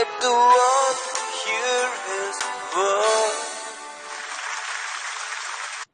let the world hear his voice.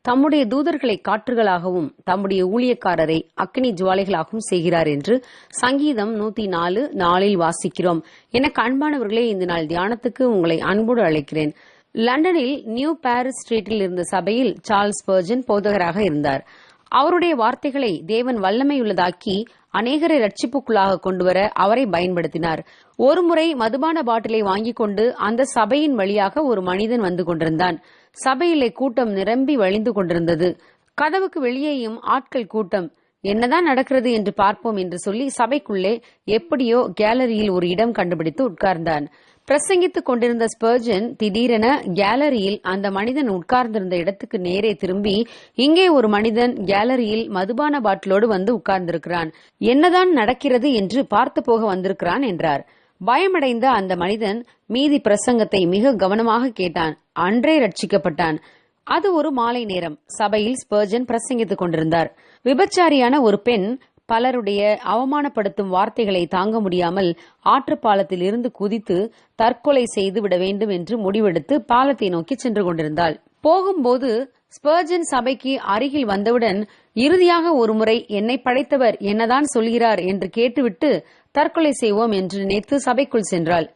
தம்முடைய தூதர்களை காற்றுகளாகவும் தம்முடைய ஊழியக்காரரை அக்னி ஜுவாலைகளாகவும் செய்கிறார் என்று சங்கீதம் நூத்தி நாலு நாளில் வாசிக்கிறோம். எனக்கு அன்பானவர்களே இந்த நாள் தியானத்துக்கு உங்களை அன்போடு அழைக்கிறேன். லண்டனில் நியூ பாரிஸ் ஸ்ட்ரீட்டில் இருந்த சபையில் சார்ல்ஸ் பர்ஜன் போதகராக இருந்தார். அவருடைய வார்த்தைகளை தேவன் வல்லமையுள்ளதாக்கி அநேகரை ரட்சிப்புக்குள்ளாக கொண்டுவர அவரை பயன்படுத்தினார். ஒருமுறை மதுபான பாட்டிலை வாங்கிக் கொண்டு அந்த சபையின் வழியாக ஒரு மனிதன் வந்து கொண்டிருந்தான். சபையிலே கூட்டம் நிரம்பி வழிந்து கொண்டிருந்தது. கதவுக்கு வெளியேயும் ஆட்கள் கூட்டம் என்னதான் நடக்கிறது என்று பார்ப்போம் என்று சொல்லி சபைக்குள்ளே எப்படியோ கேலரியில் ஒரு இடம் கண்டுபிடித்து உட்கார்ந்தான். பிரசங்கித்துக் கொண்டிருந்த ஸ்பர்ஜன் திடீரென கேலரியில் அந்த மனிதன் உட்கார்ந்திருந்த இடத்துக்கு நேரே திரும்பி இங்கே ஒரு மனிதன் கேலரியில் மதுபான பாட்டிலோடு வந்து உட்கார்ந்திருக்கிறான். என்னதான் நடக்கிறது என்று பார்த்து போக வந்திருக்கிறான் என்றார். பயமடைந்த அந்த மனிதன் மீதி பிரசங்கத்தை மிக கவனமாக கேட்டான். அன்றே ரட்சிக்கப்பட்டான். அது ஒரு மாலை நேரம். சபையில் ஸ்பர்ஜன் பிரசங்கித்துக் கொண்டிருந்தார். விபச்சாரியான ஒரு பெண் பலருடைய அவமானப்படுத்தும் வார்த்தைகளை தாங்க முடியாமல் ஆற்றுப்பாலத்தில் இருந்து குதித்து தற்கொலை செய்து விட வேண்டும் என்று முடிவெடுத்து பாலத்தை நோக்கி சென்று கொண்டிருந்தாள். போகும்போது ஸ்பர்ஜன் சபைக்கு அருகில் வந்தவுடன் இறுதியாக ஒருமுறை என்னை படைத்தவர் என்னதான் சொல்கிறார் என்று கேட்டுவிட்டு தற்கொலை செய்வோம் என்று நினைத்து சபைக்குள் சென்றாள்.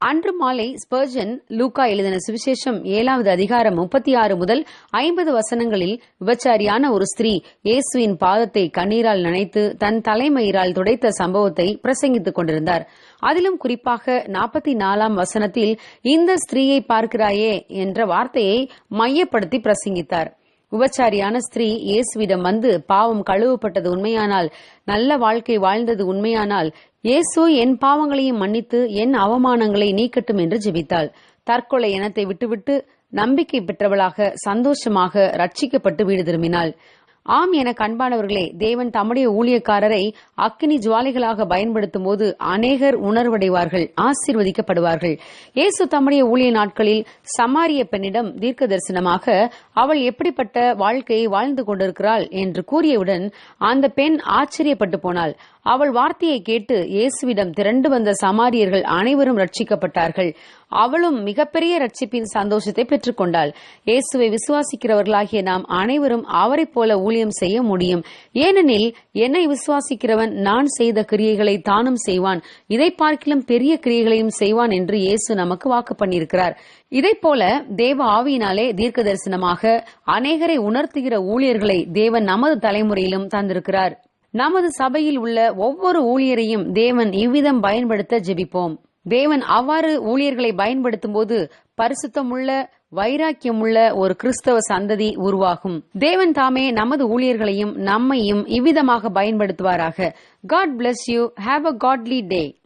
அன்று மாலை ஸ்பர்ஜன் லூக்கா எழுதின சுவிசேஷம் ஏழாவது அதிகாரம் முப்பத்தி ஆறு முதல் ஐம்பது வசனங்களில் விபச்சாரியான ஒரு ஸ்திரீ இயேசுவின் பாதத்தை கண்ணீரால் நனைத்து தன் தலைமயிரால் துடைத்த சம்பவத்தை பிரசங்கித்துக் கொண்டிருந்தார். அதிலும் குறிப்பாக நாற்பத்தி நாலாம் வசனத்தில் இந்த ஸ்திரீயை பார்க்கிறாயே என்ற வார்த்தையை மையப்படுத்தி பிரசங்கித்தார். உபச்சாரியான ஸ்திரீ இயேசுவிடம் வந்து பாவம் கழுவப்பட்டது உண்மையானால் நல்ல வாழ்க்கை வாழ்ந்தது உண்மையானால் இயேசு என் பாவங்களையும் மன்னித்து என் அவமானங்களை நீக்கட்டும் என்று ஜெபித்தாள். தற்கொலை இனத்தை விட்டுவிட்டு நம்பிக்கை பெற்றவளாக சந்தோஷமாக ரட்சிக்கப்பட்டு வீடு திரும்பினாள். ஆம் என கண்பானவர்களே தேவன் தம்முடைய ஊழியக்காரரை அக்கினி ஜுவாலைகளாக பயன்படுத்தும் போது அநேகர் உணர்வடைவார்கள் ஆசீர்வதிக்கப்படுவார்கள். இயேசு தம்முடைய ஊழிய நாட்களில் சமாரிய பெண்ணிடம் தீர்க்க தரிசனமாக அவள் எப்படிப்பட்ட வாழ்க்கையை வாழ்ந்து கொண்டிருக்கிறாள்? என்று கூறியவுடன் அந்த பெண் ஆச்சரியப்பட்டு போனாள். அவள் வார்த்தையை கேட்டு இயேசுவிடம் திரண்டு வந்த சமாரியர்கள் அனைவரும் ரட்சிக்கப்பட்டார்கள். அவளும் மிகப்பெரிய ரட்சிப்பின் சந்தோஷத்தை பெற்றுக்கொண்டாள் இயேசுவை விசுவாசிக்கிறவர்களாகிய நாம் அனைவரும் அவரைப் போல ஊழியம் செய்ய முடியும். ஏனெனில் என்னை விசுவாசிக்கிறவன் நான் செய்த கிரியைகளை தானும் செய்வான். இதை பார்க்கிலும் பெரிய கிரியைகளையும் செய்வான் என்று இயேசு நமக்கு வாக்கு பண்ணியிருக்கிறார். இதைப் போல தேவ ஆவியினாலே தீர்க்க தரிசனமாக அநேகரை உணர்த்துகிற ஊழியர்களை தேவன் நமது தலைமுறையிலும் தந்திருக்கிறார். நமது சபையில் உள்ள ஒவ்வொரு ஊழியரையும் தேவன் இவ்விதம் பயன்படுத்த ஜெபிப்போம். தேவன் அவ்வாறு ஊழியர்களை பயன்படுத்தும் போது பரிசுத்தமுள்ள வைராக்கியமுள்ள ஒரு கிறிஸ்தவ சந்ததி உருவாகும். தேவன் தாமே நமது ஊழியர்களையும் நம்மையும் இவ்விதமாக பயன்படுத்துவாராக. God bless you have a godly day